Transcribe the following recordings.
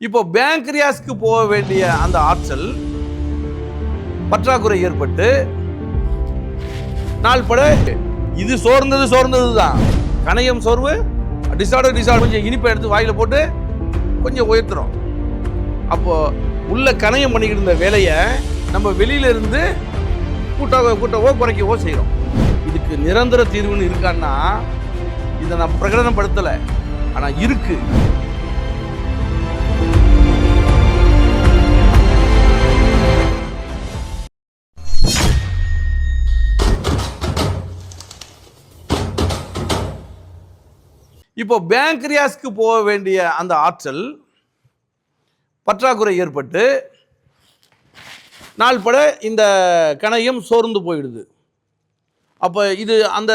இப்போ பேங்க்ரியாஸ்க்கு போக வேண்டிய அந்த ஆற்றல் பற்றாக்குறை ஏற்பட்டு நாள் பட இது சோர்ந்தது சோர்ந்தது தான். கணையம் சோர்வு டிசார்டர் டிசார்டர் கொஞ்சம் இனிப்பை எடுத்து வாயில் போட்டு கொஞ்சம் உயர்த்துறோம். அப்போ உள்ள கணையம் பண்ணிக்கிட்டு இருந்த வேலையை நம்ம வெளியில இருந்து கூட்டவோ கூட்டவோ குறைக்கவோ செய்கிறோம் இதுக்கு நிரந்தர தீர்வுன்னு இருக்கான்னா இதை நான் பிரகடனப்படுத்தலை. ஆனால் இருக்குது இப்போ பேங்க்ரியாஸ்க்கு போக வேண்டிய அந்த ஆற்றல் பற்றாக்குறை ஏற்பட்டு நாள் பட இந்த கணையம் சோர்ந்து போயிடுது. அப்போ இது அந்த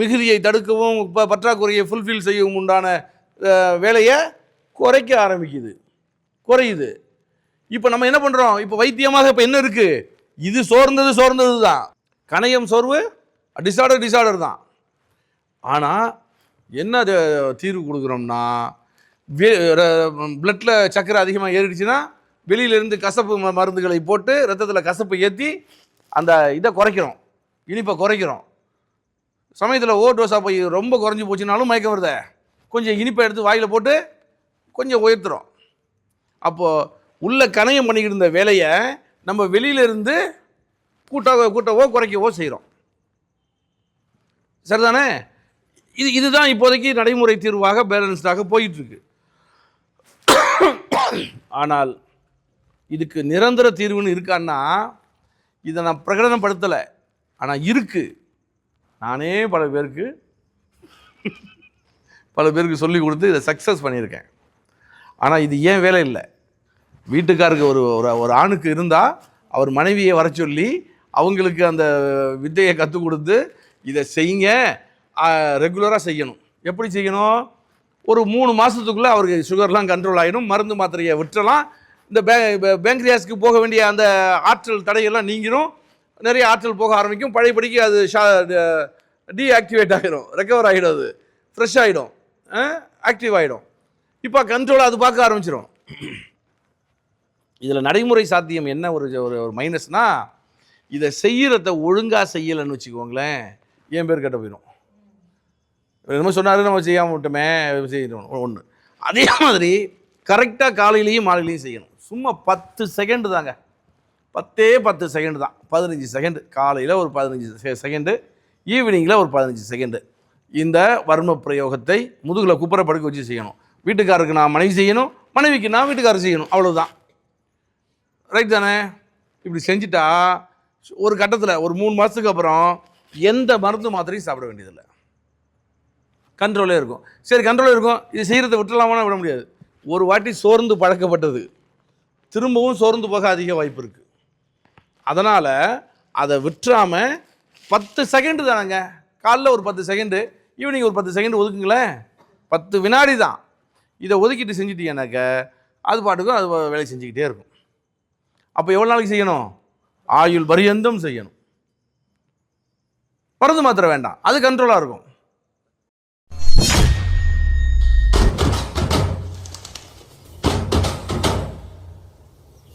மிகுதியை தடுக்கவும் இப்போ பற்றாக்குறையை ஃபுல்ஃபில் செய்யவும் உண்டான வேலையை குறைக்க ஆரம்பிக்குது. குறையுது. இப்போ நம்ம என்ன பண்ணுறோம் இப்போ வைத்தியமாக இப்போ என்ன இருக்குது இது சோர்ந்தது சோர்ந்தது தான் கணையம் சோர்வு டிசார்டர் டிசார்டர் தான். ஆனால் என்ன அது தீர்வு கொடுக்குறோம்னா பிளட்டில் சக்கரை அதிகமாக ஏறிடுச்சுன்னா வெளியிலேருந்து கசப்பு ம- மருந்துகளை போட்டு ரத்தத்தில் கசப்பு ஏற்றி அந்த இதை குறைக்கிறோம். இனிப்பை குறைக்கிறோம். சமயத்தில் ஓவர் டோஸாக போய் ரொம்ப குறைஞ்சி போச்சுனாலும் மயக்கம் வருத. கொஞ்சம் இனிப்பை எடுத்து வாயில் போட்டு கொஞ்சம் உயர்த்துறோம். அப்போது உள்ள கணையம் பண்ணிக்கிட்டு இருந்த வேலையை நம்ம வெளியிலேருந்து கூட்டவோ கூட்டவோ குறைக்கவோ செய்கிறோம் சரிதானே? இது இதுதான் இப்போதைக்கு நடைமுறை தீர்வாக பேலன்ஸ்டாக போயிட்டுருக்கு. ஆனால் இதுக்கு நிரந்தர தீர்வுன்னு இருக்கான்னா இதை நான் பிரகடனப்படுத்தலை. ஆனால் இருக்குது நானே பல பேருக்கு பல பேருக்கு சொல்லி கொடுத்து இதை சக்ஸஸ் பண்ணியிருக்கேன். ஆனால் இது ஏன் வேலை இல்லை? வீட்டுக்காருக்கு ஒரு ஒரு- ஒரு ஆணுக்கு இருந்தால் அவர் மனைவியை வர சொல்லி அவங்களுக்கு அந்த வித்தையை கற்றுக் கொடுத்து இதை செய்யுங்க ரெகுலராக செய்யணும். எப்படி செய்யணும்? ஒரு மூணு மாதத்துக்குள்ளே அவருக்கு சுகர்லாம் கண்ட்ரோல் ஆகிடும் மருந்து மாத்திரையை விட்டுறலாம். இந்த பே பேங்க்ரியாஸ்க்கு போக வேண்டிய அந்த ஆற்றல் தடையெல்லாம் நீங்கிரும். நிறைய ஆற்றல் போக ஆரம்பிக்கும். பழையபடிக்கு அது ஷா டீஆக்டிவேட் ஆகிடும் ரெக்கவர் ஆகிடும் அது. ஃப்ரெஷ் ஆகிடும் ஆக்டிவ் ஆகிடும் இப்போ கண்ட்ரோல் அது பார்க்க ஆரம்பிச்சிடும் இதில் நடைமுறை சாத்தியம் என்ன? ஒரு ஒரு ஒரு இதை செய்கிறத ஒழுங்காக செய்யலைன்னு வச்சுக்கோங்களேன். என் பேர் கெட்ட போயிடும் என்னமோ சொன்னார் நம்ம செய்யாமல் விட்டோமே செய்யணும். ஒன்று அதே மாதிரி கரெக்டாக காலையிலையும் மாலையிலையும் செய்யணும். சும்மா பத்து செகண்டு தாங்க. பத்தே பத்து செகண்டு தான். பதினஞ்சு செகண்டு காலையில் ஒரு பதினஞ்சு செ- செகண்டு ஈவினிங்கில் ஒரு பதினஞ்சு செகண்டு இந்த வர்ம பிரயோகத்தை முதுகில் குப்புற படுக்க வச்சு செய்யணும். வீட்டுக்காருக்கு நான் மனைவி செய்யணும் மனைவிக்கு நான் வீட்டுக்காரர் செய்யணும். அவ்வளோதான் ரைட் தானே? இப்படி செஞ்சுட்டா ஒரு கட்டத்தில் ஒரு மூணு மாதத்துக்கு அப்புறம் எந்த மருந்து மாத்திரையும் சாப்பிட வேண்டியதில்லை. கண்ட்ரோலே இருக்கும். சரி கண்ட்ரோலே இருக்கும். இது செய்கிறத விட்டுலாமான்னு விட முடியாது. ஒரு வாட்டி சோர்ந்து பழக்கப்பட்டது. திரும்பவும் சோர்ந்து போக அதிக வாய்ப்பு இருக்குது அதனால் அதை விட்டுறாமல் பத்து செகண்டு தானங்க. காலைல ஒரு பத்து செகண்டு ஈவினிங் ஒரு பத்து செகண்டு ஒதுக்குங்களேன். பத்து வினாடி தான். இதை ஒதுக்கிட்டு செஞ்சிட்டீங்கன்னாக்க அது பாட்டுக்கும் அது வேலை செஞ்சுக்கிட்டே இருக்கும். அப்போ எவ்வளோ நாளைக்கு செய்யணும்? ஆயுள் பரியந்தம் செய்யணும். மருந்து மாத்திரை வேண்டாம். அது கண்ட்ரோலாக இருக்கும்.